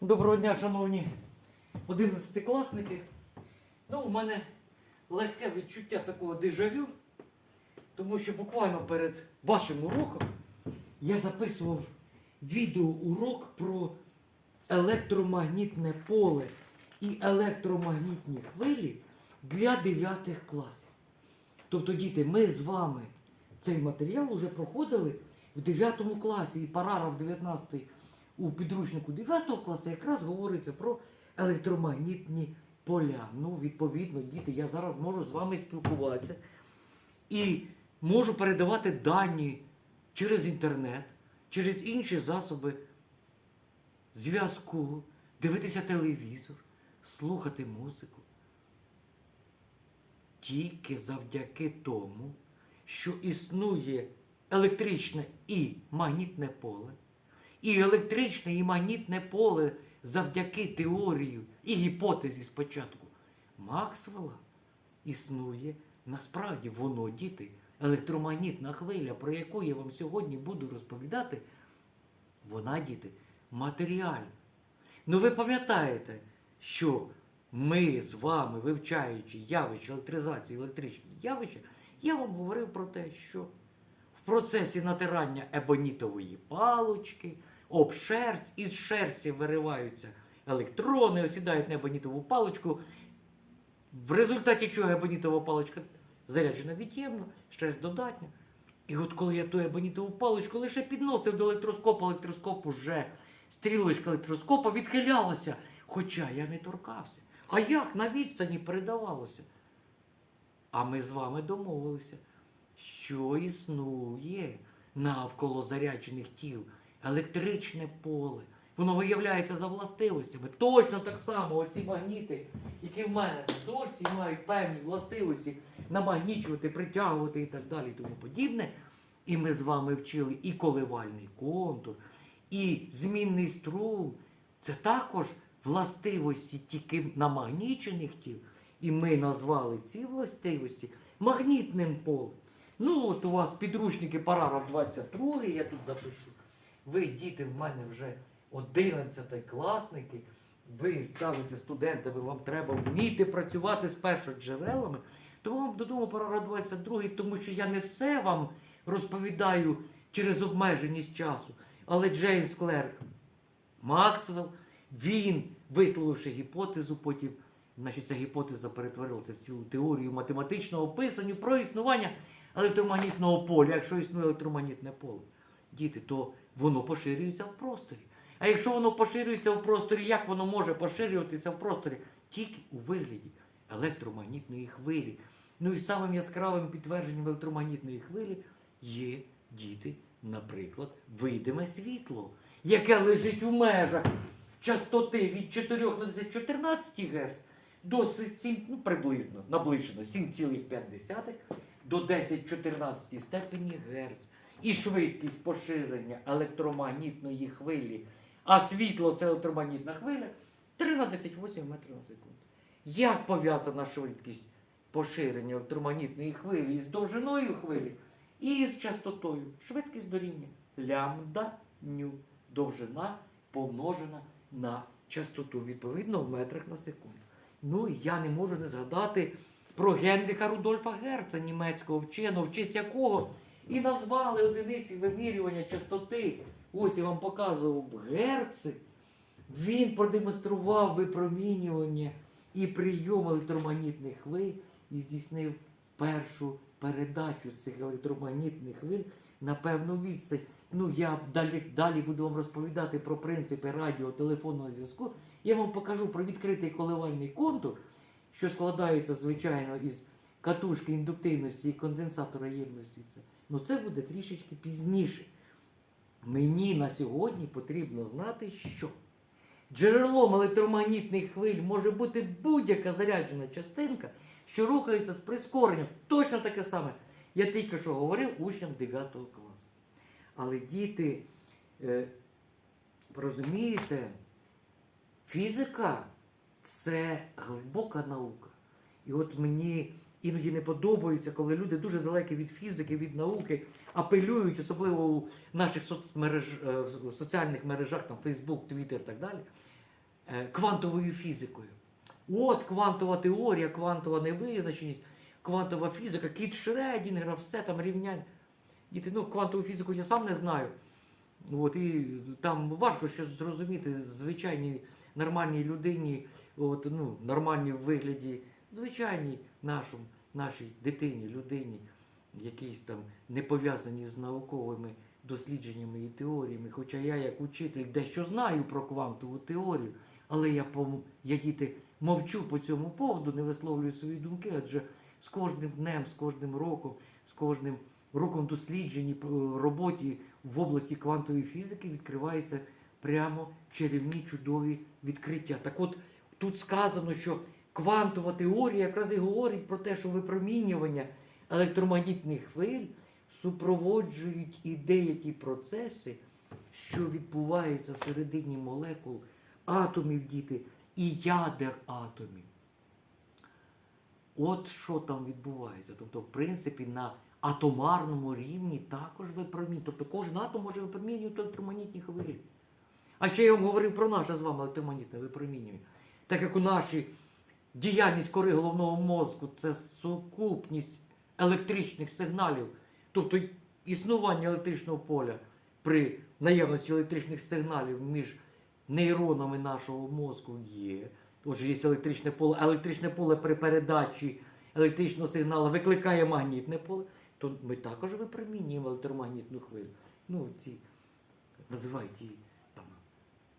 Доброго дня, шановні 11-класники. Ну, у мене легке відчуття такого дежавю, тому що буквально перед вашим уроком я записував відеоурок про електромагнітне поле і електромагнітні хвилі для 9 класів. Тобто, діти, ми з вами цей матеріал вже проходили в 9 класі, і параграф 19 у підручнику 9 класу якраз говориться про електромагнітні поля. Ну, відповідно, діти, я зараз можу з вами спілкуватися і можу передавати дані через інтернет, через інші засоби зв'язку, дивитися телевізор, слухати музику. Тільки завдяки тому, що існує електричне і магнітне поле, і електричне і магнітне поле завдяки теорію і гіпотезі спочатку Максвелла існує насправді воно, діти, електромагнітна хвиля, про яку я вам сьогодні буду розповідати, вона, діти, матеріальна. Ну ви пам'ятаєте, що ми з вами, вивчаючи явища електризації, електричні явища, я вам говорив про те, що в процесі натирання ебонітової палочки, об шерсть, із шерсті вириваються електрони, осідають на ебонітову палочку. В результаті чого ебонітова паличка заряджена від'ємно, шерсть додатня. І от коли я ту ебонітову паличку лише підносив до електроскопа, електроскоп уже стрілочка електроскопа відхилялася, хоча я не торкався. А як на відстані передавалося? А ми з вами домовилися, що існує навколо заряджених тіл електричне поле. Воно виявляється за властивостями. Точно так само оці магніти, які в мене на дошці мають певні властивості намагнічувати, притягувати і так далі, і тому подібне. І ми з вами вчили і коливальний контур, і змінний струм. Це також властивості тільки намагнічених тіл. І ми назвали ці властивості магнітним полем. Ну, от у вас підручники параграф 22, я тут запишу. Ви, діти, в мене вже 11 класники, ви станете студентами, вам треба вміти працювати з першоджерелами. Тому вам додому параграф 22, тому що я не все вам розповідаю через обмеженість часу. Але Джеймс Клерк Максвелл, він, висловивши гіпотезу, потім, значить, ця гіпотеза перетворилася в цілу теорію математичного описання про існування електромагнітного поля, якщо існує електромагнітне поле. Діти, то воно поширюється в просторі. А якщо воно поширюється в просторі, як воно може поширюватися в просторі? Тільки у вигляді електромагнітної хвилі. Ну і самим яскравим підтвердженням електромагнітної хвилі є діти, наприклад, видиме світло, яке лежить у межах частоти від 4 на 10 14 Гц до 7, ну, приблизно наближено 7,5 до 10-14 степені Гц. І швидкість поширення електромагнітної хвилі, а світло це електромагнітна хвиля 3 на 10,8 метрів на секунду. Як пов'язана швидкість поширення електромагнітної хвилі із довжиною хвилі і з частотою? Швидкість дорівнює лямбда ню. Довжина помножена на частоту, відповідно, в метрах на секунду. Ну я не можу не згадати про Генріха Рудольфа Герца, німецького вченого, в честь якого і назвали одиниці вимірювання частоти. Ось я вам показував герци. Він продемонстрував випромінювання і прийом електромагнітних хвиль і здійснив першу передачу цих електромагнітних хвиль на певну відстань. Ну, я далі, далі буду вам розповідати про принципи радіотелефонного зв'язку. Я вам покажу про відкритий коливальний контур, що складається, звичайно, із катушки індуктивності і конденсатора ємності. Це. Ну це буде трішечки пізніше. Мені на сьогодні потрібно знати, що джерелом електромагнітних хвиль може бути будь-яка заряджена частинка, що рухається з прискоренням. Точно таке саме. Я тільки що говорив учням 9 класу. Але діти, е, розумієте, фізика це глибока наука. І от мені іноді не подобається, коли люди дуже далекі від фізики, від науки, апелюють, особливо у наших соцмереж, е, в соціальних мережах, там Facebook, Twitter і так далі, е, квантовою фізикою. От квантова теорія, квантова невизначеність, квантова фізика, кіт Шредінгера, все там рівняння. Діти, ну квантову фізику я сам не знаю. От, і там важко щось зрозуміти звичайній нормальній людині, от, ну, нормальній вигляді, звичайній нашому, нашій дитині, людині, якійсь там не пов'язані з науковими дослідженнями і теоріями. Хоча я, як учитель, дещо знаю про квантову теорію, але я, я діти, мовчу по цьому поводу, не висловлюю свої думки, адже з кожним днем, з кожним роком, з кожним роком досліджень е, роботі в області квантової фізики відкриваються прямо чарівні чудові відкриття. Так от тут сказано, що квантова теорія якраз і говорить про те, що випромінювання електромагнітних хвиль супроводжують і деякі процеси, що відбуваються всередині молекул, атомів діти і ядер атомів. От що там відбувається. Тобто, в принципі, на атомарному рівні також випромінює. Тобто кожен атом може випромінювати електромагнітні хвилі. А ще я вам говорив про наше з вами електромагнітне випромінювання. Так як у нашій діяльність кори головного мозку це сукупність електричних сигналів, тобто існування електричного поля при наявності електричних сигналів між нейронами нашого мозку є. Отже, є електричне поле, електричне поле при передачі електричного сигналу викликає магнітне поле, то ми також випромінюємо електромагнітну хвилю. Ну, ці називають її там,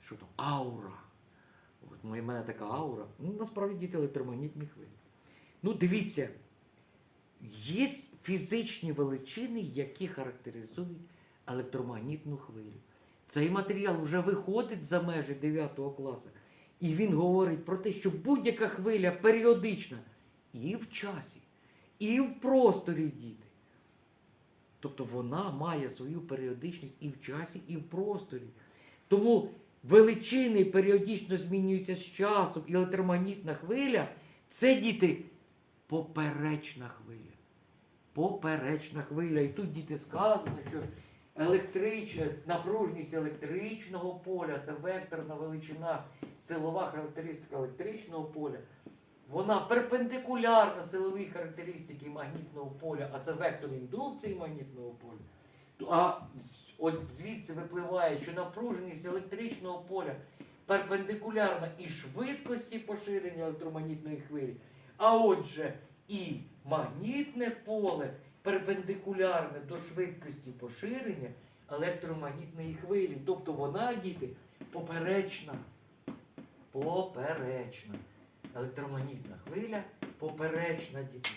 що там, аура. От у мене така аура. Ну, насправді діти електромагнітні хвилі. Ну, дивіться, є фізичні величини, які характеризують електромагнітну хвилю. Цей матеріал вже виходить за межі 9 класу. І він говорить про те, що будь-яка хвиля періодична і в часі, і в просторі діти. Тобто вона має свою періодичність і в часі, і в просторі. Тому величини періодично змінюються з часом, і електромагнітна хвиля це діти поперечна хвиля. Поперечна хвиля. І тут діти сказано, що електрична напружність електричного поля це векторна величина, силова характеристика електричного поля. Вона перпендикулярна силовій характеристики магнітного поля, а це вектор індукції магнітного поля. А от звідси випливає, що напруженість електричного поля перпендикулярна і швидкості поширення електромагнітної хвилі. А отже, і магнітне поле перпендикулярне до швидкості поширення електромагнітної хвилі. Тобто вона, діти, поперечна. Поперечна. Електромагнітна хвиля поперечна діти.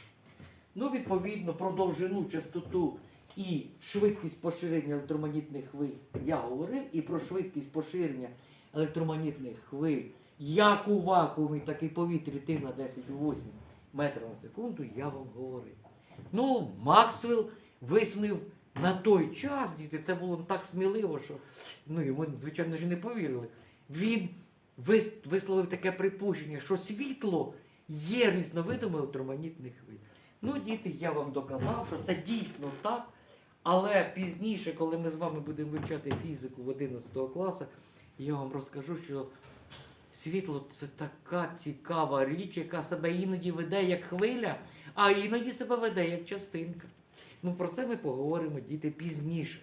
Ну, відповідно, про довжину, частоту і швидкість поширення електромагнітних хвиль я говорив, і про швидкість поширення електромагнітних хвиль як у вакуумі, так і повітрі ти на 10,8 метра на секунду я вам говорив. Ну, Максвелл висунув на той час, діти, це було так сміливо, що ну, йому, звичайно ж, не повірили. Він висловив таке припущення, що світло є різновидом електромагнітних хвиль. Ну, діти, я вам доказав, що це дійсно так. Але пізніше, коли ми з вами будемо вивчати фізику в 11 класу, я вам розкажу, що світло це така цікава річ, яка себе іноді веде як хвиля, а іноді себе веде як частинка. Ну про це ми поговоримо, діти, пізніше.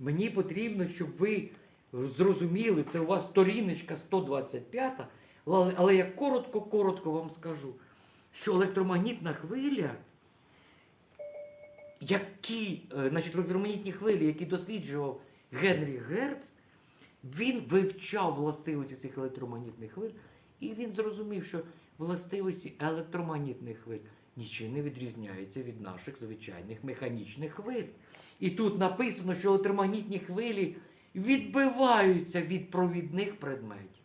Мені потрібно, щоб ви зрозуміли, це у вас сторіночка 125, але, але я коротко-коротко вам скажу, що електромагнітна хвиля, які, е, значить, електромагнітні хвилі, які досліджував Генрі Герц, він вивчав властивості цих електромагнітних хвиль, і він зрозумів, що властивості електромагнітних хвиль нічим не відрізняються від наших звичайних механічних хвиль. І тут написано, що електромагнітні хвилі відбиваються від провідних предметів.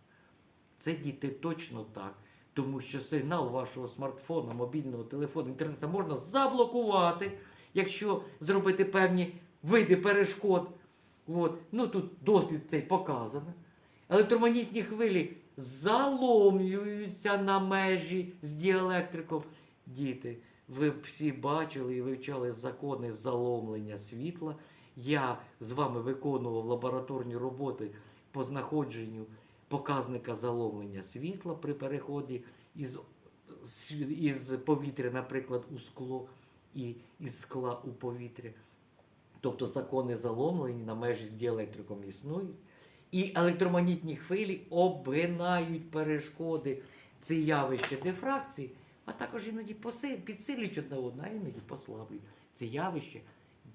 Це діти точно так. Тому що сигнал вашого смартфона, мобільного телефону, інтернету можна заблокувати, якщо зробити певні види перешкод. От. Ну тут дослід цей показано. Електромагнітні хвилі заломлюються на межі з діелектриком. Діти, ви всі бачили і вивчали закони заломлення світла. Я з вами виконував лабораторні роботи по знаходженню показника заломлення світла при переході із, із повітря, наприклад, у скло і із скла у повітря. Тобто закони заломлені на межі з діелектриком існують. І електромагнітні хвилі обгинають перешкоди. Це явище дифракції, а також іноді підсилюють одне одне, а іноді послаблюють. Це явище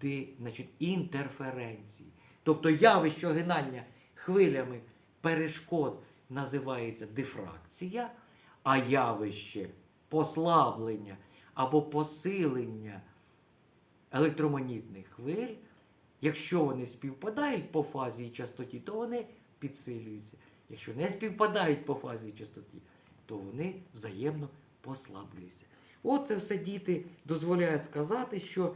де, значить, інтерференції. Тобто явище огинання хвилями перешкод називається дифракція, а явище послаблення або посилення електромагнітних хвиль, якщо вони співпадають по фазі і частоті, то вони підсилюються. Якщо не співпадають по фазі і частоті, то вони взаємно послаблюються. Оце все діти дозволяє сказати, що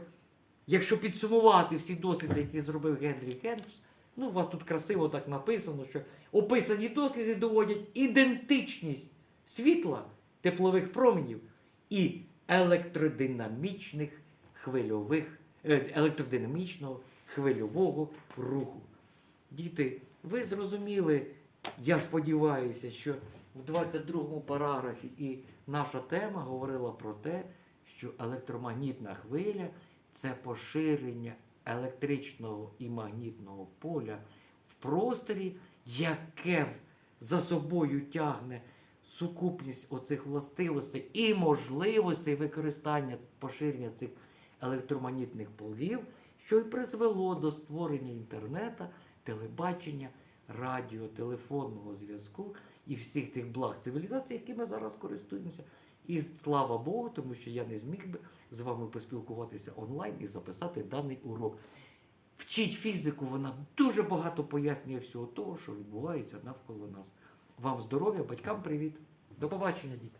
якщо підсумувати всі досліди, які зробив Генрі Генс, ну, у вас тут красиво так написано, що описані досліди доводять ідентичність світла, теплових променів і електродинамічних хвильових, е, електродинамічного хвильового руху. Діти, ви зрозуміли, я сподіваюся, що в 22 параграфі і наша тема говорила про те, що електромагнітна хвиля це поширення електричного і магнітного поля в просторі, яке за собою тягне сукупність оцих властивостей і можливостей використання поширення цих електромагнітних полів, що й призвело до створення інтернета, телебачення, радіо, телефонного зв'язку і всіх тих благ цивілізації, якими зараз користуємося. І слава Богу, тому що я не зміг би з вами поспілкуватися онлайн і записати даний урок. Вчіть фізику, вона дуже багато пояснює всього того, що відбувається навколо нас. Вам здоров'я, батькам привіт. До побачення, діти.